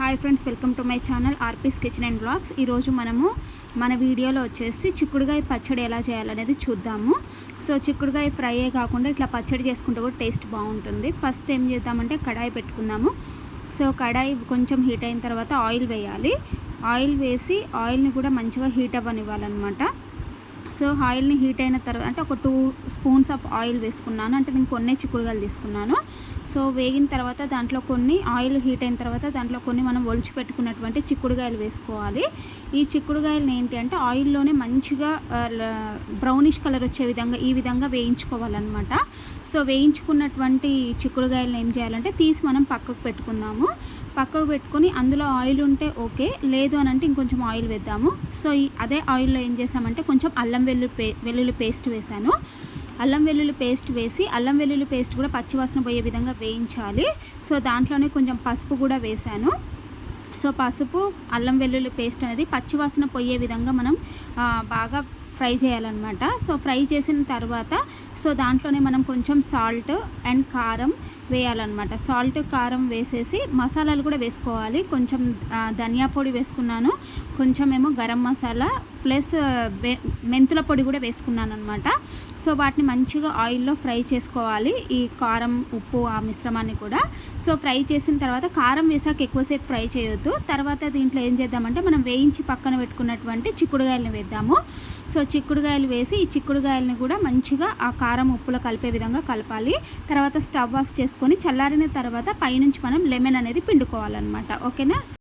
Hi friends welcome to my channel RP's kitchen and blogs. ఈరోజు మనము మన వీడియోలో వచ్చేసి చిక్కుడుగాయ పచ్చడి ఎలా చేయాలనేది చూద్దాము. సో చిక్కుడుగాయ ఫ్రైయే కాకుండా ఇట్లా పచ్చడి చేసుకుంటే కూడా టేస్ట్ బాగుంటుంది. ఫస్ట్ ఏం చేద్దామంటే కడాయి పెట్టుకుందాము. సో కడాయి కొంచెం హీట్ అయిన తర్వాత ఆయిల్ వేయాలి. ఆయిల్ వేసి ఆయిల్ని కూడా మంచిగా హీట్ అవ్వనివ్వాలన్నమాట. సో ఆయిల్ని హీట్ అయిన తర్వాత అంటే ఒక టూ స్పూన్స్ ఆఫ్ ఆయిల్ వేసుకున్నాను. అంటే నేను కొన్ని చిక్కుడుగాలు తీసుకున్నాను. సో వేగిన తర్వాత దాంట్లో కొన్ని ఆయిల్ హీట్ అయిన తర్వాత దాంట్లో కొన్ని మనం ఒలిచి పెట్టుకున్నటువంటి చిక్కుడుగాయలు వేసుకోవాలి. ఈ చిక్కుడుగాయలు ఏంటి అంటే ఆయిల్లోనే మంచిగా బ్రౌనిష్ కలర్ వచ్చే విధంగా ఈ విధంగా వేయించుకోవాలన్నమాట. సో వేయించుకున్నటువంటి చిక్కుడుగాయలను ఏం చేయాలంటే తీసి మనం పక్కకు పెట్టుకుందాము. పక్కకు పెట్టుకొని అందులో ఆయిల్ ఉంటే ఓకే లేదు అని అంటే ఇంకొంచెం ఆయిల్ వేద్దాము. సో ఈ అదే ఆయిల్లో ఏం చేసామంటే కొంచెం అల్లం వెల్లుల్లి పే వెల్లుల్లి పేస్ట్ వేసాను. అల్లం వెల్లుల్లి పేస్ట్ వేసి అల్లం వెల్లుల్లి పేస్ట్ కూడా పచ్చివాసన పోయే విధంగా వేయించాలి. సో దాంట్లోనే కొంచెం పసుపు కూడా వేసాను. సో పసుపు అల్లం వెల్లుల్లి పేస్ట్ అనేది పచ్చివాసన పోయే విధంగా మనం బాగా ఫ్రై చేయాలన్నమాట. సో ఫ్రై చేసిన తర్వాత సో దాంట్లోనే మనం కొంచెం సాల్ట్ అండ్ కారం వేయాలన్నమాట. సాల్ట్ కారం వేసేసి మసాలాలు కూడా వేసుకోవాలి. కొంచెం ధనియా పొడి వేసుకున్నాను. కొంచెం ఏమో గరం మసాలా ప్లస్ మెంతుల పొడి కూడా వేసుకున్నాను అనమాట సో వాటిని మంచిగా ఆయిల్లో ఫ్రై చేసుకోవాలి. ఈ కారం ఉప్పు ఆ మిశ్రమాన్ని కూడా. సో ఫ్రై చేసిన తర్వాత కారం వేసాక ఎక్కువసేపు ఫ్రై చేయొద్దు. తర్వాత దీంట్లో ఏం చేద్దామంటే మనం వేయించి పక్కన పెట్టుకున్నటువంటి చిక్కుడుగాయలను వేద్దాము. సో చిక్కుడుగాయలు వేసి ఈ చిక్కుడుగాయలని కూడా మంచిగా ఆ కారం ఉప్పులో కలిపే విధంగా కలపాలి. తర్వాత స్టవ్ ఆఫ్ చేసుకొని చల్లారిన తర్వాత పైనుంచి మనం లెమన్ అనేది పిండుకోవాలన్నమాట. ఓకేనా?